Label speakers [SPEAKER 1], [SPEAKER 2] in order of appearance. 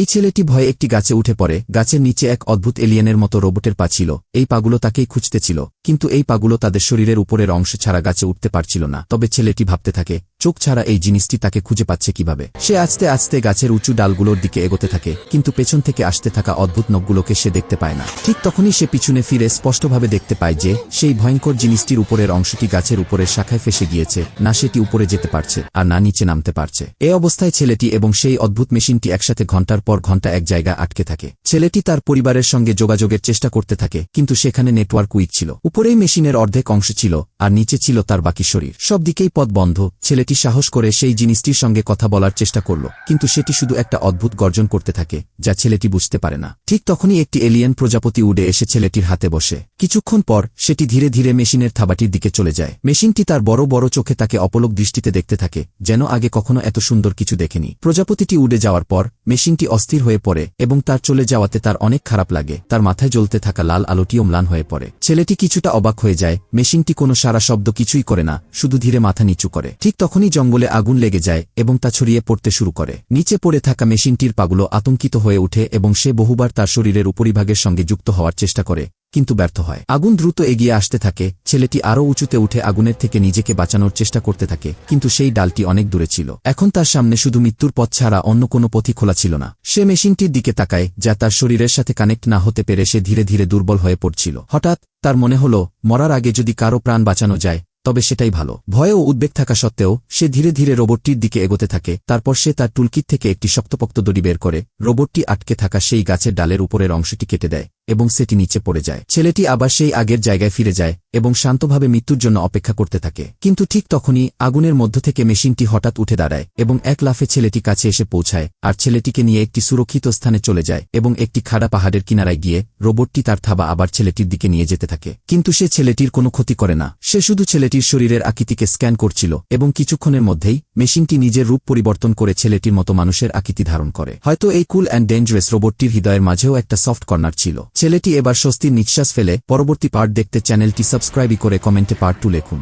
[SPEAKER 1] এই ছেলেটি ভয়ে একটি গাছে উঠে পড়ে। গাছের নিচে এক অদ্ভুত এলিয়েনের মতো রোবটের পা ছিল। এই পাগুলো তাকেই খুঁজতে ছিল, কিন্তু এই পাগুলো তাদের শরীরের উপরের অংশ ছাড়া গাছে উঠতে পারছিল না। তবে ছেলেটি ভাবতে থাকে, চোখ ছাড়া এই জিনিসটি তাকে খুঁজে পাচ্ছে কীভাবে? সে আস্তে আস্তে গাছের উঁচু ডালগুলোর দিকে এগোতে থাকে, কিন্তু পেছন থেকে আসতে থাকা অদ্ভুত নখগুলোকে সে দেখতে পায় না। ঠিক তখনই সে পিছনে ফিরে স্পষ্টভাবে দেখতে পায় যে, সেই ভয়ঙ্কর জিনিসটির উপরের অংশটি গাছের উপরের শাখায় ফেসে গিয়েছে, না সেটি উপরে যেতে পারছে, আর না নিচে নামতে পারছে। এ অবস্থায় ছেলেটি এবং সেই অদ্ভুত মেশিনটি একসাথে ঘণ্টার পর ঘণ্টা এক জায়গায় আটকে থাকে। ছেলেটি তার পরিবারের সঙ্গে যোগাযোগের চেষ্টা করতে থাকে, কিন্তু সেখানে নেটওয়ার্ক উইক ছিল। উপরেই মেশিনের অর্ধেক অংশ ছিল। আর নিচে ছিল তার বাকি শরীর। সব দিকেই পথ বন্ধ, ছেলেটি সাহস করে সেই জিনিসটির সঙ্গে কথা বলার চেষ্টা করল, কিন্তু সেটি শুধু একটা অদ্ভুত গর্জন করতে থাকে, যা ছেলেটি বুঝতে পারে না। ঠিক তখনই একটি এলিয়েন প্রজাপতি উড়ে এসে ছেলেটির হাতে বসে। কিছুক্ষণ পর, সেটি ধীরে ধীরে মেশিনের থাবাটির দিকে চলে যায়। মেশিনটি তার বড় বড় চোখে তাকে অপলক দৃষ্টিতে দেখতে থাকে, যেন আগে কখনো এত সুন্দর কিছু দেখেনি। প্রজাপতিটি উড়ে যাওয়ার পর, মেশিনটি অস্থির হয়ে পড়ে এবং তার চলে যাওয়াতে তার অনেক খারাপ লাগে। তার মাথায় জ্বলতে থাকা লাল আলোটিও ম্লান হয়ে পড়ে। ছেলেটি কিছুটা অবাক হয়ে যায়, মেশিনটি কোনো সারা শব্দ কিছুই করে না, শুধু ধীরে মাথা নিচু করে। ঠিক তখনই জঙ্গলে আগুন লেগে যায় এবং তা ছড়িয়ে পড়তে শুরু করে। নিচে পড়ে থাকা মেশিনটির পাগুলো আতঙ্কিত হয়ে ওঠে এবং সে বহুবার তার শরীরের উপরিভাগের সঙ্গে যুক্ত হওয়ার চেষ্টা করে। কিন্তু ব্যর্থ হয়। আগুন দ্রুত এগিয়ে আসতে থাকে, ছেলেটি আরও উঁচুতে উঠে আগুনের থেকে নিজেকে বাঁচানোর চেষ্টা করতে থাকে, কিন্তু সেই ডালটি অনেক দূরে ছিল। এখন তার সামনে শুধু মৃত্যুর পথ ছাড়া অন্য কোনো পথই খোলা ছিল না। সে মেশিনটির দিকে তাকায়, যা তার শরীরের সাথে কানেক্ট না হতে পেরে সে ধীরে ধীরে দুর্বল হয়ে পড়ছিল। হঠাৎ তার মনে হল, মরার আগে যদি কারও প্রাণ বাঁচানো যায়, তবে সেটাই ভালো। ভয়ে ও উদ্বেগ থাকা সত্ত্বেও, সে ধীরে ধীরে রোবটটির দিকে এগোতে থাকে, তারপর সে তার টুলকিট থেকে একটি শক্তপোক্ত দড়ি বের করে, রোবটটি আটকে থাকা সেই গাছের ডালের উপরের অংশটি কেটে দেয়। এবং সেটি নিচে পড়ে যায়। ছেলেটি আবার সেই আগের জায়গায় ফিরে যায় এবং শান্তভাবে মৃত্যুর জন্য অপেক্ষা করতে থাকে। কিন্তু ঠিক তখনই আগুনের মধ্য থেকে মেশিনটি হঠাৎ উঠে দাঁড়ায় এবং এক লাফে ছেলেটি কাছে এসে পৌঁছায় আর ছেলেটিকে নিয়ে একটি সুরক্ষিত স্থানে চলে যায় এবং একটি খাড়া পাহাড়ের কিনারায় গিয়ে রোবটটি তার থাবা আবার ছেলেটির দিকে নিয়ে যেতে থাকে। কিন্তু সে ছেলেটির কোনো ক্ষতি করে না। সে শুধু ছেলেটির শরীরের আকৃতিকে স্ক্যান করছিল এবং কিছুক্ষণের মধ্যেই মেশিনটি নিজের রূপ পরিবর্তন করে ছেলেটির মতো মানুষের আকৃতি ধারণ করে। হয়তো এই কুল অ্যান্ড ডেঞ্জারাস রোবটটির হৃদয়ের মাঝেও একটা সফট কর্নার ছিল। ছেলেটি এবার স্বস্তির নিঃশ্বাস ফেলে। পরবর্তী পার্ট দেখতে চ্যানেলটি সাবস্ক্রাইবই করে কমেন্টে পার্ট টু লেখুন।